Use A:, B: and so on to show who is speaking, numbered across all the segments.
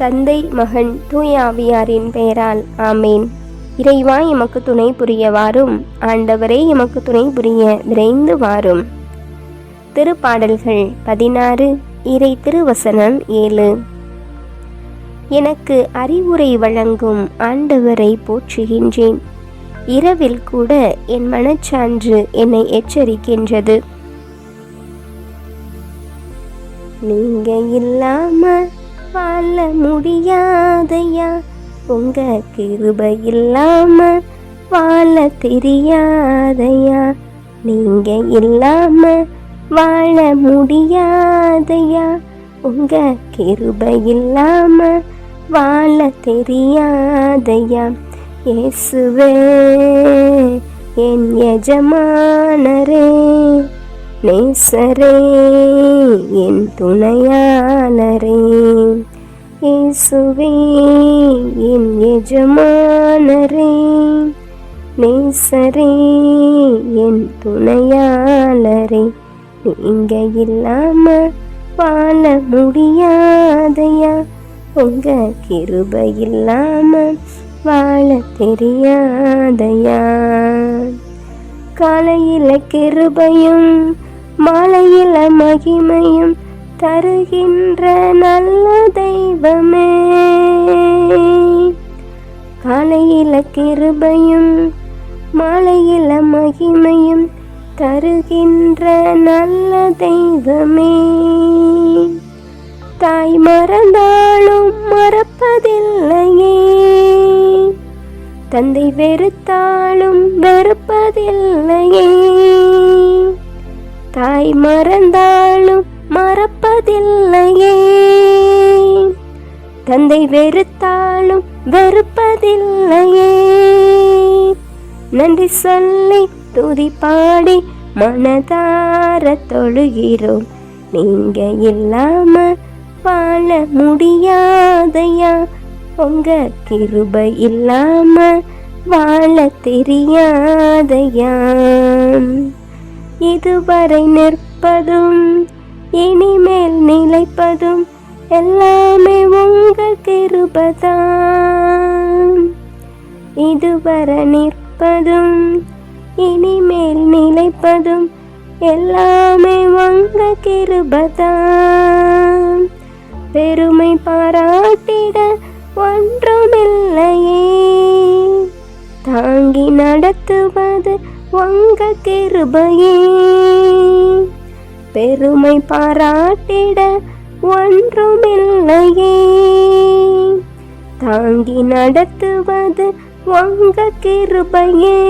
A: தந்தை மகன் தூய ஆவியாரின் பெயரால் ஆமேன். இறைவா எமக்கு துணை புரியவாறும் ஆண்டவரே எமக்கு துணை புரிய விரைந்து வாரும் திருப்பாடல்கள் பதினாறு இறை திருவசனம் ஏழு. எனக்கு அறிவுரை வழங்கும் ஆண்டவரை போற்றுகின்றேன். இரவில் கூட என் மனச்சான்று என்னை எச்சரிக்கின்றது. நீங்க இல்லாம வாழ முடியாதையா? உங்க கிருபை இல்லாம வாழ தெரியாதையா? நீங்க இல்லாம வாழ முடியாதையா? உங்க கிருபை இல்லாம வாழ தெரியாதையா? இயேசுவே என் எஜமானரே. நேசரே என் துணையாளரே இயேசுவே என் எஜமானரே. நேசரே என் துணையாளரே நீங்க இல்லாம வாழ முடியாதையா? உங்க கிருப இல்லாம வாழ தெரியாதையா? காலையில கிருபையும் மாலையில மகிமையும் தருகின்ற நல்ல தெய்வமே. காலையில கிருபையும் மாலையில மகிமையும் தருகின்ற நல்ல தெய்வமே. தாய் மறந்தாலும் மறப்பதில்லையே. தந்தை வெறுத்தாலும் வெறுப்பதில்லையே. தாய் மறந்தாலும் மறப்பதில்லையே. தந்தை வெறுத்தாலும் வெறுப்பதில்லையே. நன்றி சொல்லி துதி பாடி மனதார தொழுகிறோம். நீங்க இல்லாம வாழ முடியாதையா? உங்க கிருபை இல்லாம வாழ தெரியாதையா? இதுவரை நிற்பதும் இனிமேல் நிலைப்பதும் எல்லாமே உங்கள் கிருபதான். இதுவரை நிற்பதும் இனிமேல் நிலைப்பதும் எல்லாமே உங்க கிருபதான். பெருமை பாராட்டிட ஒன்றுமில்லையே. தாங்கி நடத்துவது உங்க கிருபையே. பெருமை பாராட்டிட ஒன்றுமில்லையே. தாங்கி நடத்துவது உங்க கிருபையே.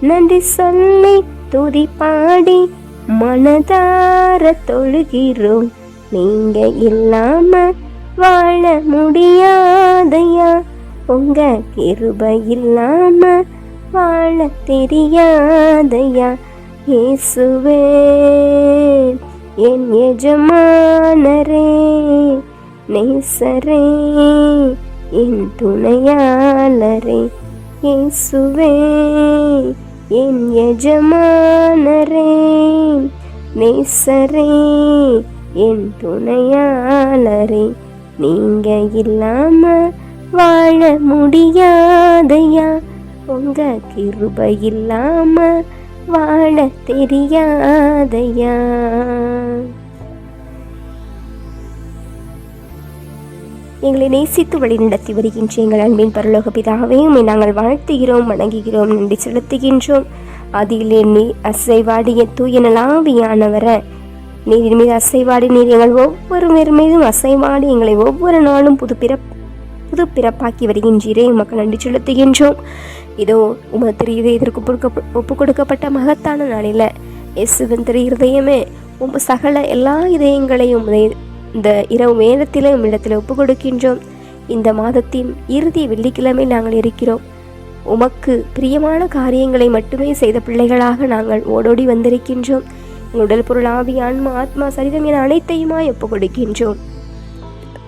A: நன்றி சொல்லி துதி பாடி மனதார தொழுகிறோம். நீங்க இல்லாம வாழ முடியாதையா. உங்க கிருபை இல்லாம வாழ தெரியாதையா இயேசுவே. என் எஜமானரே நேசரே என் துணையாளரே இயேசுவே. என் எஜமானரே நேசரே என் துணையாளரே நீங்க இல்லாம வாழ முடியாதையா உங்க கிருப இல்லாம வாழ தெரியாதையா? எங்களை நேசித்து வழிநடத்தி வருகின்ற எங்கள் அன்பின் பரலோக பிதாவே நாங்கள் வாழ்த்துகிறோம் வணங்குகிறோம் நன்றி செலுத்துகின்றோம். அதிலே நீ அசைவாடிய தூய நலாவியானவரை நீரின் மீது அசைவாடி நீர் எங்கள் ஒவ்வொரு மீதும் அசைவாடி எங்களை ஒவ்வொரு நாளும் புது பிறப்பு புது பிறப்பாக்கி வருகின்றீரே. உமக்கு நன்றி செலுத்துகின்றோம். இதோ உமது திரு இதயத்திற்கு ஒப்பு ஒப்பு கொடுக்கப்பட்ட மகத்தான நாளில் இயேசுவின் திரு இருதயமே உம் சகல எல்லா இதயங்களையும் இந்த இரவு நேரத்திலே உம்மிடத்தில் ஒப்பு கொடுக்கின்றோம் இந்த மாதத்தின் இறுதி வெள்ளிக்கிழமை நாங்கள் இருக்கிறோம். உமக்கு பிரியமான காரியங்களை மட்டுமே செய்த பிள்ளைகளாக நாங்கள் ஓடோடி வந்திருக்கின்றோம். உடல் பொருள் ஆவி ஆன்மா ஆத்மா சரிதம் என அனைத்தையுமாய் ஒப்பு கொடுக்கின்றோம்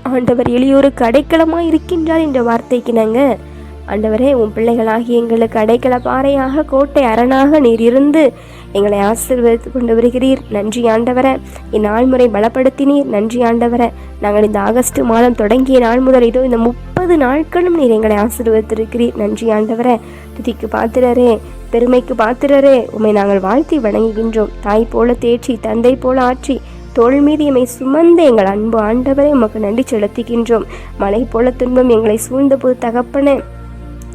A: ஆண்டவர் எளியோருக்கு அடைக்கலமாய் இருக்கின்றார் என்ற வார்த்தைக்கு நாங்கள் ஆண்டவரே உன் பிள்ளைகளாகி எங்களுக்கு அடைக்கல பாறையாக கோட்டை அரணாக நீர் இருந்து எங்களை ஆசீர்வதித்து கொண்டு வருகிறீர். நன்றி ஆண்டவர. இந்நாள் முறை பலப்படுத்தினீர். நன்றி ஆண்டவர. நாங்கள் இந்த ஆகஸ்ட் மாதம் தொடங்கிய நாள் முதல் இதோ இந்த முப்பது நாட்களும் நீர் எங்களை ஆசீர்வதித்திருக்கிறீர். நன்றி ஆண்டவர. துதிக்கு பாத்திரரே. பெருமைக்கு பாத்திரரே. உம்மை நாங்கள் வாழ்த்தி வணங்குகின்றோம். தாய் போல தேற்றி தந்தை போல ஆற்றி தோள் மீது எம்மை சுமந்து எங்கள் அன்பு ஆண்டவரே உமக்கு நன்றி செலுத்துகின்றோம். மலை போல துன்பம் எங்களை சூழ்ந்த போது தகப்பனே.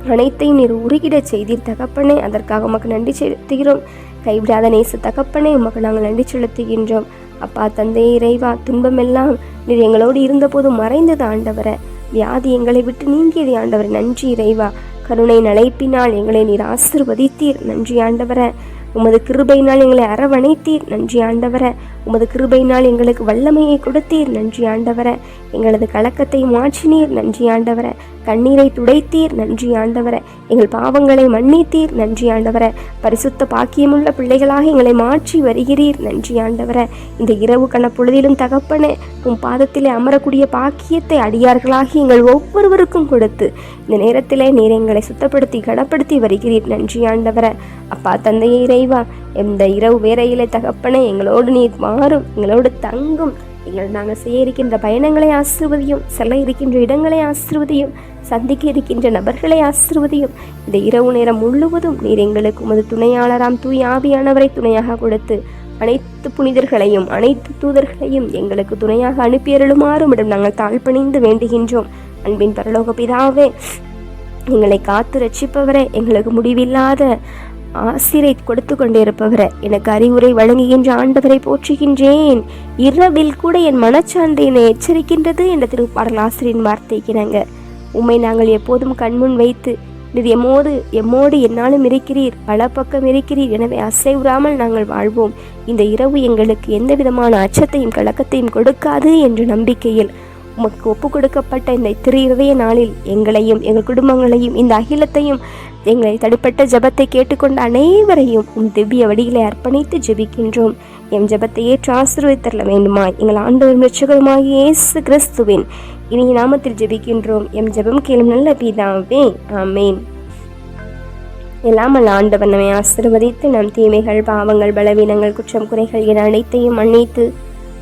A: அனைத்தையும் நீர் உருகிடச் செய்தீர் தகப்பனே அதற்காக உமக்கு நன்றி செலுத்துகிறோம். கைவிடாத நேச தகப்பனே உமக்கு நாங்கள் நன்றி செலுத்துகின்றோம். அப்பா தந்தை இறைவா துன்பமெல்லாம் நீர் எங்களோடு இருந்தபோது மறைந்தது ஆண்டவரை. வியாதி எங்களை விட்டு நீங்கியது ஆண்டவர். நன்றி இறைவா. கருணை நலைப்பினால் எங்களை நீர் ஆசிர்வதித்தீர். நன்றி ஆண்டவரை. உமது கிருபையினால் எங்களை அரவணைத்தீர். நன்றி ஆண்டவர. உமது கிருபையினால் எங்களுக்கு வல்லமையை கொடுத்தீர். நன்றி ஆண்டவர. எங்களது கலக்கத்தை மாற்றினீர் நன்றி ஆண்டவர. கண்ணீரை துடைத்தீர் நன்றி ஆண்டவர. எங்கள் பாவங்களை மன்னித்தீர் நன்றி ஆண்டவர. பரிசுத்த பாக்கியமுள்ள பிள்ளைகளாக எங்களை மாற்றி வருகிறீர் நன்றி ஆண்டவர. இந்த இரவு கணப்பொழுதிலும் தகப்பனே உன் பாதத்திலே அமரக்கூடிய பாக்கியத்தை அடியார்களாகி எங்கள் ஒவ்வொருவருக்கும் கொடுத்து இந்த நேரத்திலே நீர் எங்களை சுத்தப்படுத்தி கனப்படுத்தி வருகிறீர் நன்றி ஆண்டவர. அப்பா தந்தையை இறைவா இந்த இரவு வேறையிலே தகப்பனே எங்களோடு நீர் மாறும் எங்களோடு தங்கும். எங்கள் நாங்கள் செய்ய இருக்கின்ற பயணங்களை ஆசிர்வதியும் செல்ல இருக்கின்ற இடங்களை ஆசிர்வதியும் சந்திக்க இருக்கின்ற நபர்களை ஆசிர்வதியும். இந்த இரவு நேரம் முழுவதும் நீர் எங்களுக்கு உமது துணையாளராம் தூய் ஆவியானவரை துணையாக கொடுத்து அனைத்து புனிதர்களையும் அனைத்து தூதர்களையும் எங்களுக்கு துணையாக அனுப்பியருளுமாறும் இடம் நாங்கள் தாழ்பணிந்து வேண்டுகின்றோம். அன்பின் பரலோக பிதாவே எங்களை காத்து ரட்சிப்பவரே எங்களுக்கு முடிவில்லாத ஆசிரை கொடுத்து கொண்டிருப்பவரை எனக்கு அறிவுரை வழங்குகின்ற ஆண்டவரை போற்றுகின்றேன். இரவில் கூட என் மனச்சாந்தை என்னை எச்சரிக்கின்றது என்ற திருப்பாடல் ஆசிரியின் வார்த்தைக்கிறாங்க உம்மை நாங்கள் எப்போதும் கண்முன் வைத்து நீர் எம்மோடு எம்மோடு என்னாலும் இருக்கிறீர் பல பக்கம் இருக்கிறீர் எனவே அசைவுறாமல் நாங்கள் வாழ்வோம். இந்த இரவு எங்களுக்கு எந்த விதமான அச்சத்தையும் கலக்கத்தையும் கொடுக்காது என்ற நம்பிக்கையில் உமக்கு ஒப்பு கொடுக்கப்பட்ட இந்த திரு இருதய நாளில் எங்களையும் எங்கள் குடும்பங்களையும் இந்த அகிலத்தையும் எங்களை தடுப்பட்ட ஜபத்தை கேட்டுக்கொண்ட அனைவரையும் உம் திவ்ய வடிகளை அர்ப்பணித்து ஜெபிக்கின்றோம். எம் ஜபத்தை ஏற்று ஆசீர்வதித்தரல வேண்டுமா எங்கள் ஆண்டவர் மிச்சகருமாக இயேசு கிறிஸ்துவின் இனிய நாமத்தில் ஜெபிக்கின்றோம். எம் ஜெபம் கேளும் நல்ல பிதாவே. ஆமேன். எல்லாம் அல்ல ஆண்டவர் நம்மை ஆசீர்வதித்து நம் தீமைகள் பாவங்கள் பலவீனங்கள் குற்றம் குறைகள் என அனைத்தையும் மன்னித்து